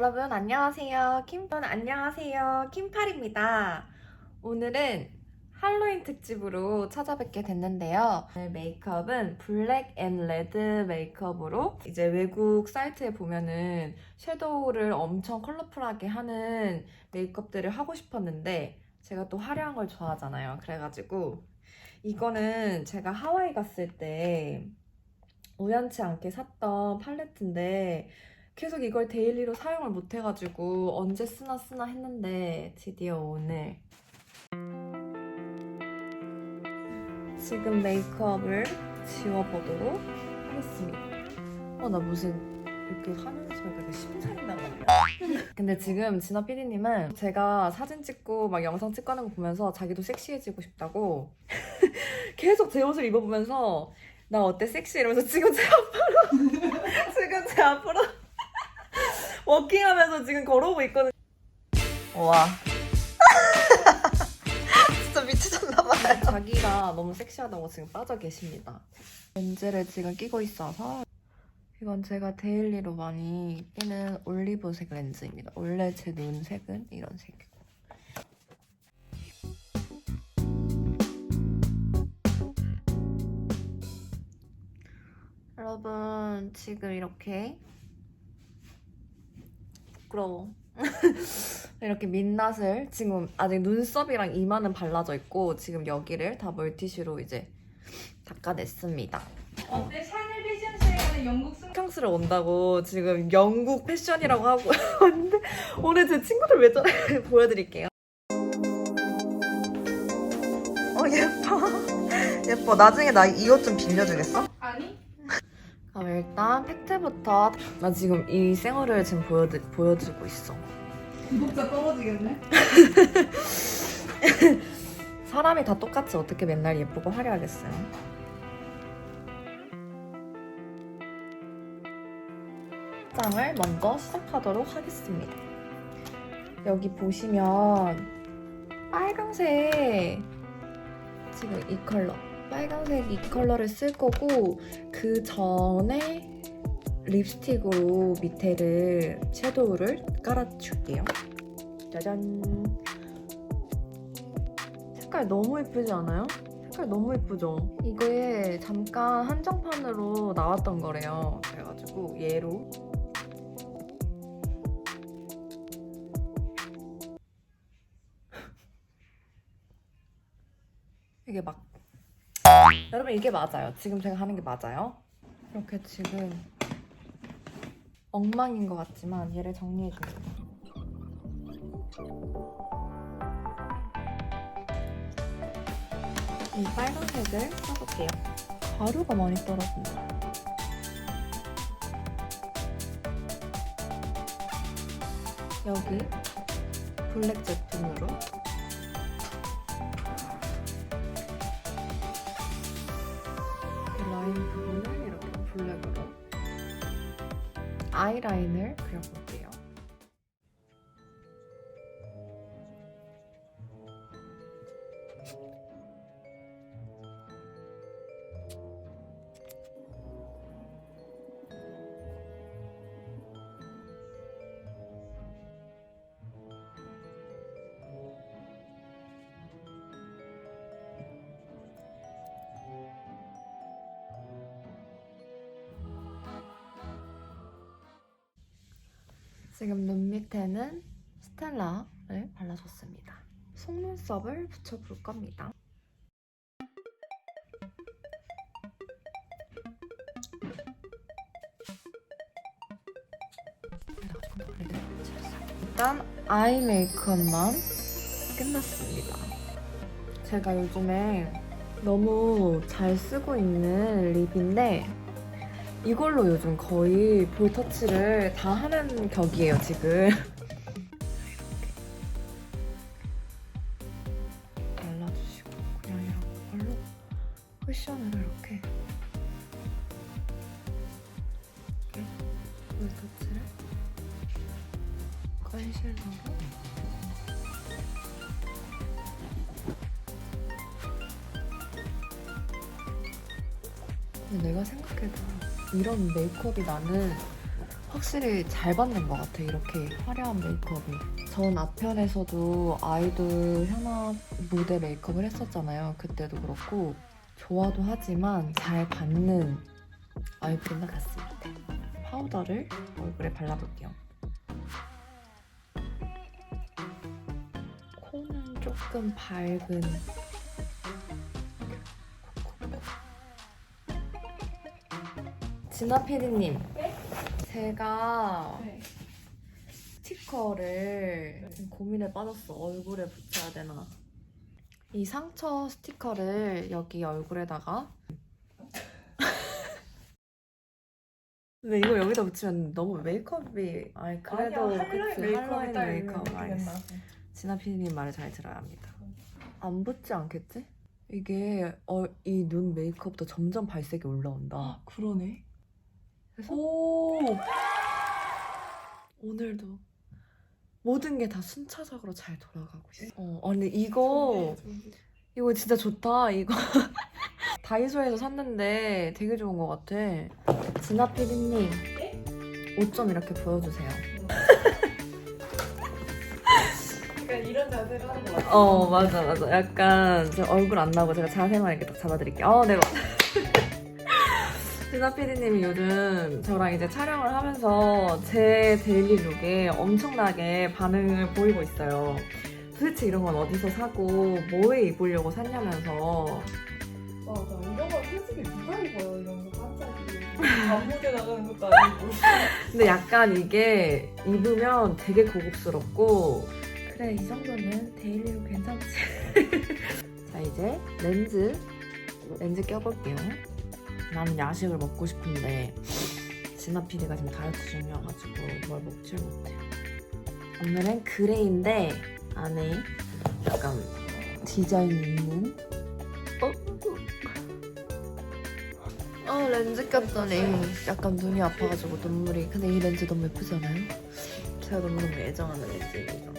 여러분 안녕하세요. 김분 안녕하세요. 김팔입니다. 오늘은 할로윈 특집으로 찾아뵙게 됐는데요. 오늘 메이크업은 블랙 앤 레드 메이크업으로 이제 외국 사이트에 보면은 섀도우를 엄청 컬러풀하게 하는 메이크업들을 하고 싶었는데 제가 또 화려한 걸 좋아하잖아요. 그래가지고 이거는 제가 하와이 갔을 때 우연치 않게 샀던 팔레트인데 계속 이걸 데일리로 사용을 못 해가지고 언제 쓰나 쓰나 했는데 드디어 오늘 지금 메이크업을 지워보도록 하겠습니다. 어, 나 무슨 이렇게 하면서 이렇게 심사를 나가냐. 근데 지금 진아 PD님은 제가 사진 찍고 막 영상 찍고 하는 거 보면서 자기도 섹시해지고 싶다고 계속 제 옷을 입어보면서 나 어때 섹시 이러면서 지금 제 앞으로 워킹하면서 지금 걸어오고 있거든. 와. 진짜 미치셨나봐요. 자기가 너무 섹시하다고 지금 빠져 계십니다. 렌즈를 지금 끼고 있어서 이건 제가 데일리로 많이 끼는 올리브색 렌즈입니다. 원래 제 눈색은 이런 색이고. 여러분 지금 이렇게 부끄러워. 이렇게 민낯을 지금 아직 눈썹이랑 이마는 발라져 있고 지금 여기를 다 멀티슈로 이제 닦아냈습니다. 어때? 샤넬 패션 쇼에 영국 승 프랑스를 온다고 지금 영국 패션이라고 하고 왔는데 오늘 제 친구들 왜 저래 보여드릴게요. 어 예뻐 예뻐 나중에 나 이 옷 좀 빌려주겠어? 아니? 그럼 일단 팩트부터 나 지금 이 생얼을 지금 보여드, 보여주고 있어. 구독자 떨어지겠네? 사람이 다 똑같이 어떻게 맨날 예쁘고 화려하겠어요? 장을 먼저 시작하도록 하겠습니다. 여기 보시면 빨강색 지금 이 컬러 빨강색 이 컬러를 쓸 거고 그 전에 립스틱으로 밑에를 섀도우를 깔아줄게요. 짜잔. 색깔 너무 예쁘지 않아요? 색깔 너무 예쁘죠? 이거에 잠깐 한정판으로 나왔던 거래요. 그래가지고 얘로 이게 막 여러분 이게 맞아요. 지금 제가 하는 게 맞아요. 이렇게 지금 엉망인 것 같지만 얘를 정리해 줍니다. 이 빨간색을 써볼게요. 가루가 많이 떨어진다. 여기 블랙 제품으로 아이라인을 그려볼게요. 지금 눈 밑에는 스텔라를 발라줬습니다. 속눈썹을 붙여볼 겁니다. 일단 아이 메이크업만 끝났습니다. 제가 요즘에 너무 잘 쓰고 있는 립인데 이걸로 요즘 거의 볼 터치를 다 하는 격이에요, 지금. 발라주시고 그냥 이런 걸로 쿠션을 이렇게 이렇게 볼 터치를 컨실러로 근데 내가 생각해도 이런 메이크업이 나는 확실히 잘 받는 것 같아 이렇게 화려한 메이크업을 전 앞편에서도 아이돌 현아 무대 메이크업을 했었잖아요. 그때도 그렇고. 좋아도 하지만 잘 받는 아이돌인 것 같습니다. 파우더를 얼굴에 발라볼게요. 코는 조금 밝은 진아 PD님 제가 네. 스티커를 지금 고민에 빠졌어. 얼굴에 붙여야 되나. 이 상처 스티커를 여기 얼굴에다가. 근데 이거 여기다 붙이면 너무 메이크업이 아니 그래도 그치, 하이라이트 메이크업 알겠어. 진아 PD님 말을 잘 들어야 합니다. 안 붙지 않겠지? 이게 어, 이 눈 메이크업도 점점 발색이 올라온다. 아 그러네. 그래서 오. 오늘도 모든 게 다 순차적으로 잘 돌아가고 있어. 어, 아, 근데 이거 이거 진짜 좋다. 이거 다이소에서 샀는데 되게 좋은 것 같아. 진아 옷좀 이렇게 보여주세요. 약간 이런 자세를 하는 거 같아. 어 맞아 맞아. 약간 제 얼굴 안 나오고 제가 자세만 이렇게 딱 잡아드릴게요. 어 네. 진아 PD님이 요즘 저랑 이제 촬영을 하면서 제 데일리 룩에 엄청나게 반응을 보이고 있어요. 도대체 이런 건 어디서 사고 뭐에 입으려고 샀냐면서 맞아. 이런 거 솔직히 누가 입어요? 이런 거 깜짝이. 안무대 나가는 것도 아니고. 근데 약간 이게 입으면 되게 고급스럽고 그래 이 정도는 데일리로 괜찮지 자 이제 렌즈 렌즈 껴볼게요 나는 야식을 먹고 싶은데 진아 PD가 지금 다이어트 중이어가지고 뭘 먹질 못해 오늘은 그레이인데 안에 약간 디자인이 있는 어? 아 렌즈 꼈더니 약간 눈이 아파가지고 눈물이 근데 이 렌즈 너무 예쁘지 않아요? 제가 너무너무 애정하는 렌즈입니다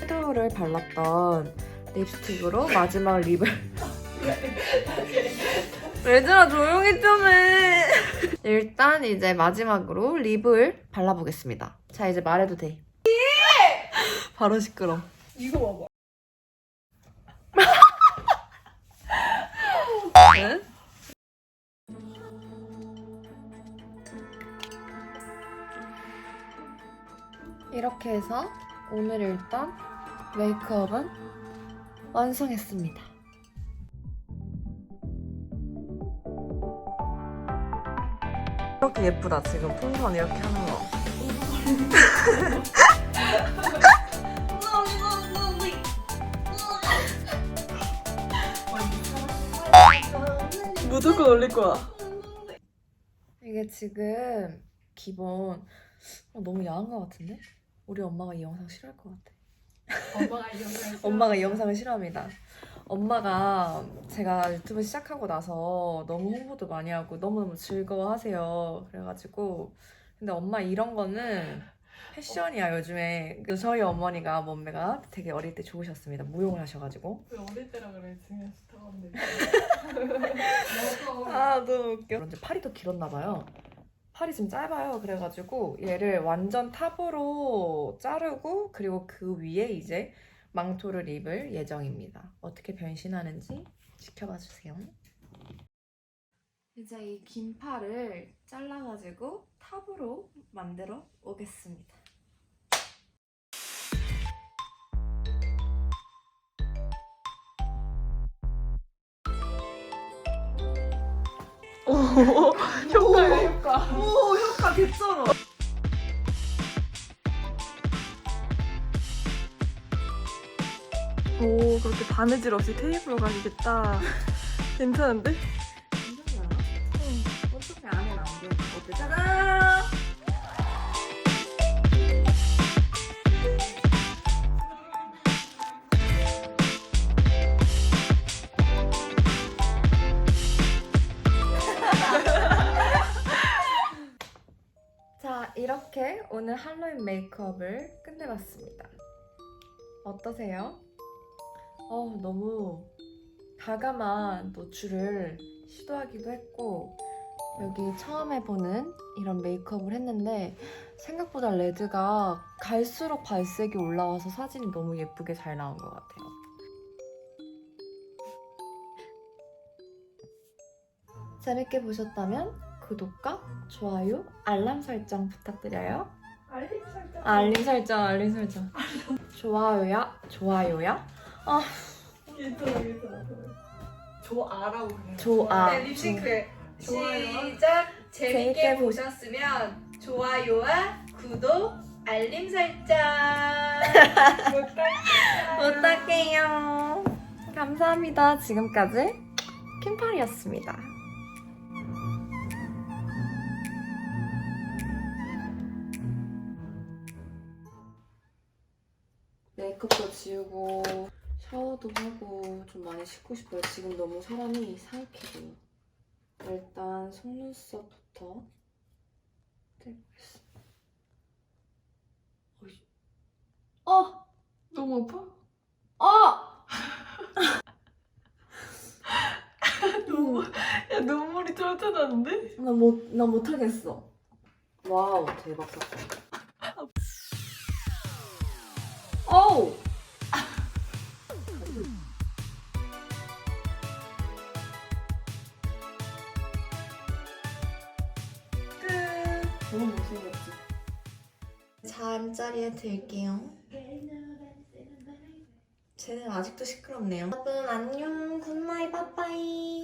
섀도우를 발랐던 립스틱으로 마지막 립을 얘들아 조용히 좀 해. 일단 이제 마지막으로 립을 발라보겠습니다. 자 이제 말해도 돼. 바로 시끄러 이거 네? 이렇게 해서 오늘 일단 메이크업은 완성했습니다. 예쁘다 지금 풍선 이렇게 하는 거. 무조건 올릴 거야. 이게 지금 기본 어, 너무 야한 것 같은데? 우리 엄마가 이 영상 싫어할 것 같아. 엄마가 이 영상을 엄마가 이 영상을 싫어합니다. 엄마가 제가 유튜브 시작하고 나서 너무 홍보도 많이 하고 너무너무 즐거워하세요. 그래가지고 근데 엄마 이런 거는 패션이야 요즘에. 그 저희 어머니가 몸매가 되게 어릴 때 좋으셨습니다. 무용을 하셔가지고. 왜 어릴 때라 그래? 지금 스타건데. 아 너무 웃겨. 이제 팔이 더 길었나 봐요. 팔이 좀 짧아요. 그래가지고 얘를 완전 탑으로 자르고 그리고 그 위에 이제 망토를 입을 예정입니다. 어떻게 변신하는지 지켜봐 주세요. 이제 이 긴 팔을 잘라가지고 탑으로 만들어 오겠습니다. 오 효과 개쩔어. 오 그렇게 바느질 없이 테이프로 가시겠다. 괜찮은데? 괜찮아요? 응. 어차피 안에는 안 돼. 어때? 짜잔! 오늘 할로윈 메이크업을 끝내봤습니다. 어떠세요? 어, 너무 과감한 노출을 시도하기도 했고 여기 처음에 보는 이런 메이크업을 했는데 생각보다 레드가 갈수록 발색이 올라와서 사진이 너무 예쁘게 잘 나온 것 같아요. 재밌게 보셨다면 구독과 좋아요, 알람 설정 부탁드려요. 알림 설정. 아, 알림 설정, 알림 설정. 좋아요야, 좋아요야. 아, 괜찮아 괜찮아. 좋아라고 그냥. 좋아. 네, 립싱크해. 좋아요. 시작. 재밌게 재밌게 보셨으면 좋아요와 구독, 알림 설정. 부탁해요. 감사합니다. 지금까지 킴팔이었습니다. 샤워도 하고 좀 많이 씻고 싶어요. 지금 너무 사람이 상쾌해요. 일단 속눈썹부터 떼보겠습니다. 어! 너무 아파? 어! 너무 야 눈물이 쫄쫄 나는데? 나 못, 나 못하겠어. 와우, 대박 사건. 어우! 잠자리에 들게요. 쟤는 아직도 시끄럽네요. 여러분, 안녕. 굿나잇, 빠빠이.